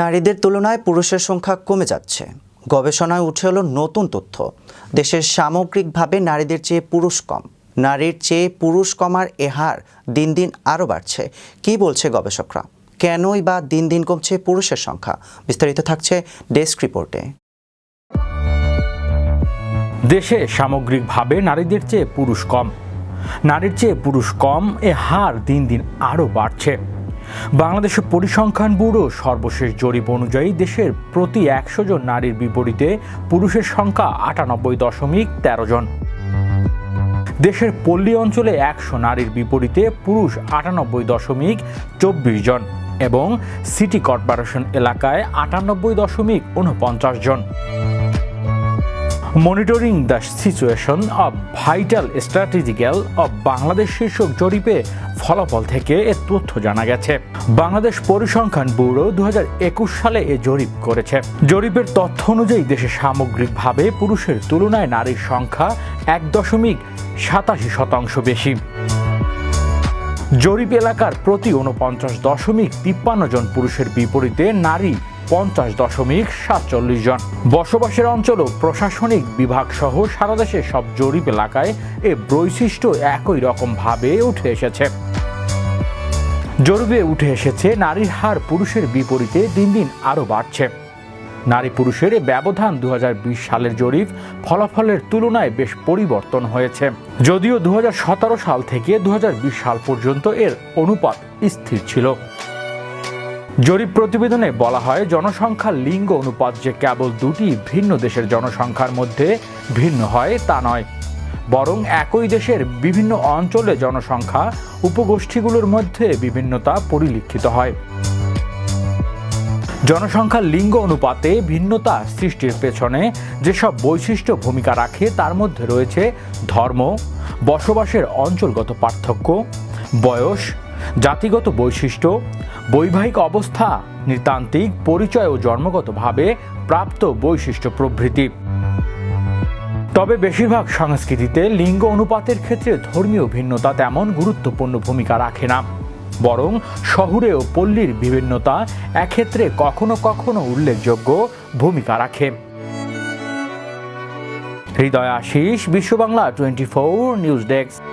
নারীদের তুলনায় পুরুষের সংখ্যা কমে যাচ্ছে। গবেষণায় উঠে এলো নতুন তথ্য। দেশের সামগ্রিকভাবে নারীদের চেয়ে পুরুষ কম। নারীর চেয়ে পুরুষ কমার এ হার দিন দিন আরও বাড়ছে। কী বলছে গবেষকরা? কেনই বা দিন দিন কমছে পুরুষের সংখ্যা? বিস্তারিত থাকছে ডেস্ক রিপোর্টে। দেশে সামগ্রিকভাবে নারীদের চেয়ে পুরুষ কম। নারীর চেয়ে পুরুষ কম এ হার দিন দিন আরও বাড়ছে। বাংলাদেশের পরিসংখ্যান ব্যুরো সর্বশেষ জরিপ অনুযায়ী দেশের প্রতি একশো জন নারীর বিপরীতে পুরুষের সংখ্যা আটানব্বই দশমিক তেরো জন। দেশের পল্লী অঞ্চলে একশো নারীর বিপরীতে পুরুষ আটানব্বই দশমিক চব্বিশ জন এবং সিটি কর্পোরেশন এলাকায় আটানব্বই দশমিক উনপঞ্চাশ জন। Monitoring the situation of vital strategical of Bangladesh শীর্ষক জরিপে ফলাফল থেকে এ তথ্য জানা গেছে। বাংলাদেশ পরিসংখ্যান ব্যুরো দুহাজার একুশ সালে এ জরিপ করেছে। জরিপের তথ্য অনুযায়ী দেশে সামগ্রিকভাবে পুরুষের তুলনায় নারীর সংখ্যা এক দশমিক সাতাশি শতাংশ বেশি। জরিপ এলাকার প্রতি উনপঞ্চাশ দশমিক তিপ্পান্ন জন পুরুষের বিপরীতে নারী পঞ্চাশ দশমিক সাতচল্লিশ জন। বসবাসের অঞ্চল ও প্রশাসনিক বিভাগ সহ সারা দেশে সব জরিপ এলাকায় এ বৈশিষ্ট্য একই রকম ভাবে উঠে এসেছে। জরিপে উঠে এসেছে, নারীর হার পুরুষের বিপরীতে দিন দিন আরও বাড়ছে। নারী পুরুষের ব্যবধান দু হাজার বিশ সালের জরিপ ফলাফলের তুলনায় বেশ পরিবর্তন হয়েছে। যদিও দু হাজার সতেরো সাল থেকে দু হাজার বিশ সাল পর্যন্ত এর অনুপাত স্থির ছিল। জরিপ প্রতিবেদনে বলা হয়, জনসংখ্যার লিঙ্গ অনুপাত যে কেবল দুটি ভিন্ন দেশের জনসংখ্যার মধ্যে ভিন্ন হয়, তা নয়। বরং একই দেশের বিভিন্ন অঞ্চলে জনসংখ্যা উপগোষ্ঠীগুলোর মধ্যে বিভিন্নতা পরিলক্ষিত হয়। জনসংখ্যার লিঙ্গ অনুপাতে ভিন্নতা সৃষ্টির পেছনে যেসব বৈশিষ্ট্য ভূমিকা রাখে, তার মধ্যে রয়েছে ধর্ম, বসবাসের অঞ্চলগত পার্থক্য, বয়স জাতিগত বৈশিষ্ট্য, বৈবাহিক অবস্থা, নৃতান্ত্রিক পরিচয় ও জন্মগতভাবে প্রাপ্ত বৈশিষ্ট্য প্রভৃতি। তবে বেশিরভাগ সংস্কৃতিতে লিঙ্গ অনুপাতের ক্ষেত্রে ধর্মীয় ভিন্নতা তেমন গুরুত্বপূর্ণ ভূমিকা রাখে না। বরং শহুরে ও পল্লীর বিভিন্নতা এক্ষেত্রে কখনো কখনো উল্লেখযোগ্য ভূমিকা রাখে। Hridoy Ashis Biswa Bangla twenty four news desk.